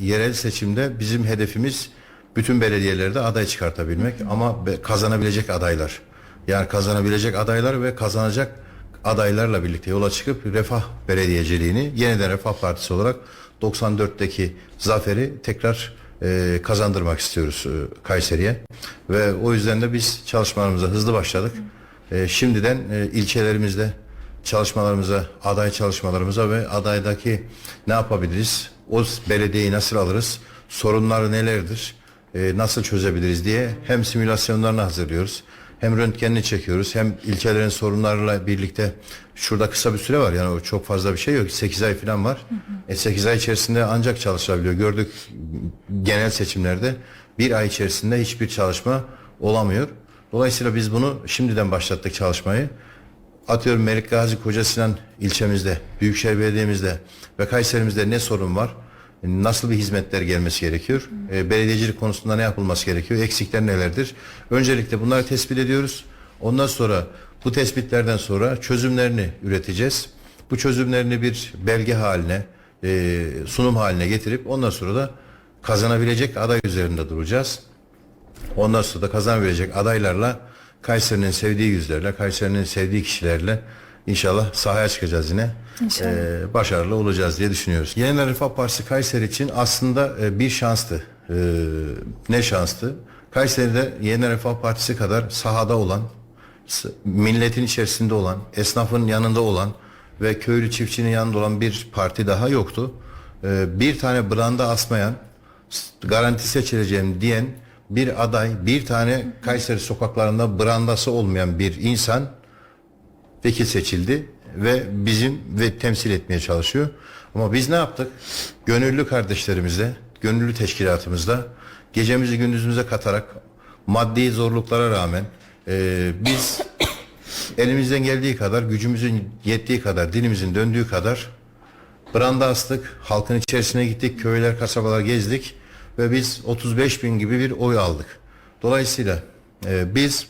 yerel seçimde bizim hedefimiz bütün belediyelerde aday çıkartabilmek ama kazanabilecek adaylar. Yani kazanabilecek adaylar ve kazanacak adaylarla birlikte yola çıkıp Refah Belediyeciliğini yeniden Refah Partisi olarak 94'teki zaferi tekrar e, kazandırmak istiyoruz e, Kayseri'ye. Ve o yüzden de biz çalışmalarımıza hızlı başladık. E, şimdiden e, ilçelerimizde çalışmalarımıza, aday çalışmalarımıza ve adaydaki ne yapabiliriz? O belediyeyi nasıl alırız? Sorunları nelerdir? E, nasıl çözebiliriz diye hem simülasyonlarını hazırlıyoruz. Hem röntgenini çekiyoruz hem ilçelerin sorunlarıyla birlikte şurada kısa bir süre var yani çok fazla bir şey yok 8 ay falan var. E 8 ay içerisinde ancak çalışılabiliyor. Gördük genel seçimlerde bir ay içerisinde hiçbir çalışma olamıyor. Dolayısıyla biz bunu şimdiden başlattık çalışmayı. Atıyorum Melik Gazi Koca Sinan ilçemizde, Büyükşehir Belediye'mizde ve Kayserimizde ne sorun var? Nasıl bir hizmetler gelmesi gerekiyor? E, belediyecilik konusunda ne yapılması gerekiyor? Eksikler nelerdir? Öncelikle bunları tespit ediyoruz. Ondan sonra bu tespitlerden sonra çözümlerini üreteceğiz. Bu çözümlerini bir belge haline, e, sunum haline getirip ondan sonra da kazanabilecek aday üzerinde duracağız. Ondan sonra da kazanabilecek adaylarla Kayseri'nin sevdiği yüzlerle, Kayseri'nin sevdiği kişilerle inşallah sahaya çıkacağız yine. İnşallah. Ee, başarılı olacağız diye düşünüyoruz. Yeniden Refah Partisi Kayseri için aslında e, bir şanstı. Ee, ne şanstı? Kayseri'de Yeniden Refah Partisi kadar sahada olan, milletin içerisinde olan, esnafın yanında olan ve köylü çiftçinin yanında olan bir parti daha yoktu. Ee, bir tane branda asmayan, garanti seçileceğim diyen bir aday, bir tane Kayseri sokaklarında brandası olmayan bir insan vekil seçildi ve bizim ve temsil etmeye çalışıyor. Ama biz ne yaptık? Gönüllü kardeşlerimizle, gönüllü teşkilatımızla gecemizi gündüzümüze katarak maddi zorluklara rağmen e, biz elimizden geldiği kadar, gücümüzün yettiği kadar, dilimizin döndüğü kadar branda astık, halkın içerisine gittik, köyler, kasabalar gezdik ve biz 35 bin gibi bir oy aldık. Dolayısıyla e, biz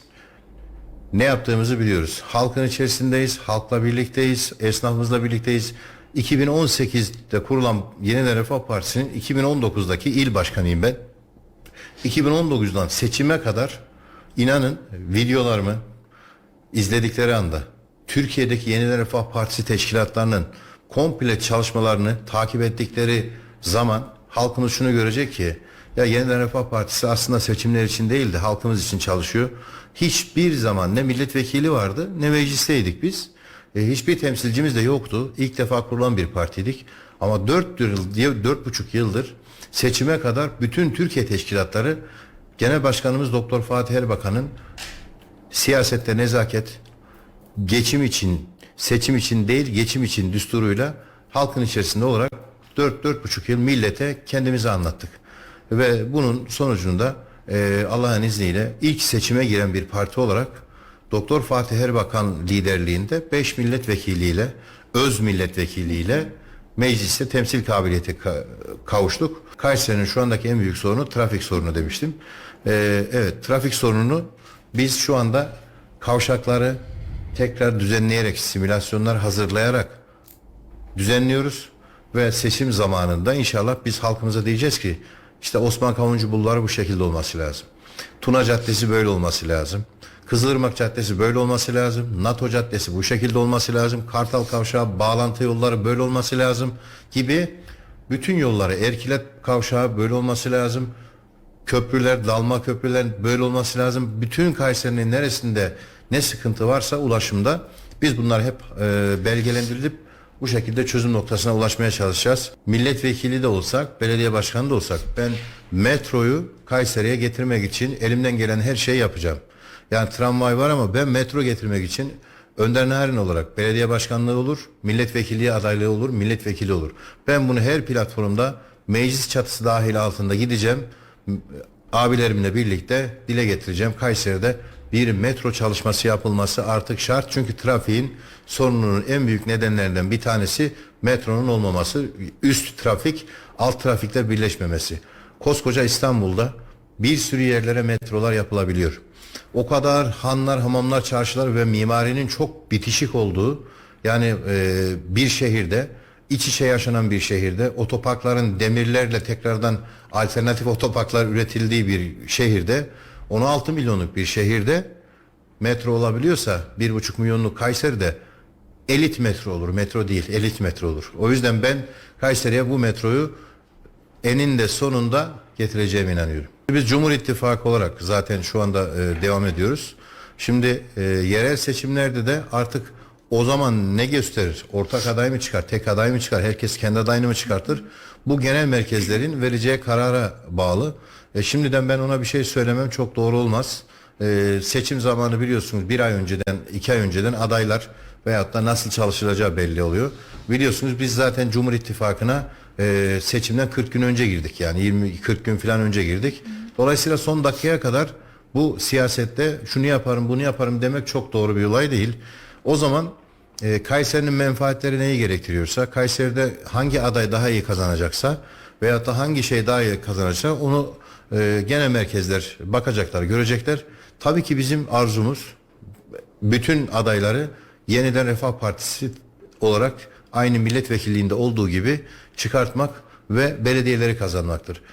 ne yaptığımızı biliyoruz. Halkın içerisindeyiz, halkla birlikteyiz, esnafımızla birlikteyiz. 2018'de kurulan Yeniden Refah Partisi'nin 2019'daki il başkanıyım ben. 2019'dan seçime kadar inanın videolarımı izledikleri anda Türkiye'deki Yeniden Refah Partisi teşkilatlarının komple çalışmalarını takip ettikleri zaman halkımız şunu görecek ki ya Yeniden Refah Partisi aslında seçimler için değil de halkımız için çalışıyor. Hiçbir zaman ne milletvekili vardı ne meclisteydik biz. E, hiçbir temsilcimiz de yoktu. İlk defa kurulan bir partiydik. Ama 4 yıl, 4,5 yıldır seçime kadar bütün Türkiye teşkilatları Genel Başkanımız Doktor Fatih Erbakan'ın siyasette nezaket, geçim için, seçim için değil geçim için düsturuyla halkın içerisinde olarak 4-4,5 yıl millete kendimizi anlattık. Ve bunun sonucunda e, Allah'ın izniyle ilk seçime giren bir parti olarak Doktor Fatih Erbakan liderliğinde 5 milletvekiliyle, öz milletvekiliyle mecliste temsil kabiliyeti ka- kavuştuk. Kayseri'nin şu andaki en büyük sorunu trafik sorunu demiştim. E, evet trafik sorununu biz şu anda kavşakları tekrar düzenleyerek, simülasyonlar hazırlayarak düzenliyoruz ve seçim zamanında inşallah biz halkımıza diyeceğiz ki işte Osman Kavuncu bulvarı bu şekilde olması lazım. Tuna Caddesi böyle olması lazım. Kızılırmak Caddesi böyle olması lazım. NATO Caddesi bu şekilde olması lazım. Kartal Kavşağı bağlantı yolları böyle olması lazım gibi bütün yolları Erkilet Kavşağı böyle olması lazım köprüler, dalma köprüler böyle olması lazım. Bütün Kayseri'nin neresinde ne sıkıntı varsa ulaşımda biz bunlar hep e, belgelendirilip bu şekilde çözüm noktasına ulaşmaya çalışacağız. Milletvekili de olsak, belediye başkanı da olsak ben metroyu Kayseri'ye getirmek için elimden gelen her şeyi yapacağım. Yani tramvay var ama ben metro getirmek için Önder Narin olarak belediye başkanlığı olur, milletvekilliği adaylığı olur, milletvekili olur. Ben bunu her platformda meclis çatısı dahil altında gideceğim abilerimle birlikte dile getireceğim. Kayseri'de bir metro çalışması yapılması artık şart. Çünkü trafiğin sorununun en büyük nedenlerinden bir tanesi metronun olmaması. Üst trafik, alt trafikler birleşmemesi. Koskoca İstanbul'da bir sürü yerlere metrolar yapılabiliyor. O kadar hanlar, hamamlar, çarşılar ve mimarinin çok bitişik olduğu yani e, bir şehirde iç içe yaşanan bir şehirde otoparkların demirlerle tekrardan alternatif otoparklar üretildiği bir şehirde 16 milyonluk bir şehirde metro olabiliyorsa 1,5 milyonluk Kayseri'de elit metro olur. Metro değil, elit metro olur. O yüzden ben Kayseri'ye bu metroyu eninde sonunda getireceğime inanıyorum. Biz Cumhur İttifakı olarak zaten şu anda e, devam ediyoruz. Şimdi e, yerel seçimlerde de artık o zaman ne gösterir? Ortak aday mı çıkar, tek aday mı çıkar, herkes kendi adayını mı çıkartır? Bu genel merkezlerin vereceği karara bağlı. E, şimdiden ben ona bir şey söylemem çok doğru olmaz. E, seçim zamanı biliyorsunuz bir ay önceden, iki ay önceden adaylar veyahut da nasıl çalışılacağı belli oluyor. Biliyorsunuz biz zaten Cumhur İttifakı'na e, seçimden 40 gün önce girdik. Yani 20-40 gün falan önce girdik. Dolayısıyla son dakikaya kadar bu siyasette şunu yaparım bunu yaparım demek çok doğru bir olay değil. O zaman e, Kayseri'nin menfaatleri neyi gerektiriyorsa, Kayseri'de hangi aday daha iyi kazanacaksa veyahut da hangi şey daha iyi kazanacaksa onu e, genel merkezler bakacaklar, görecekler. Tabii ki bizim arzumuz bütün adayları yeniden Refah Partisi olarak aynı milletvekilliğinde olduğu gibi çıkartmak ve belediyeleri kazanmaktır.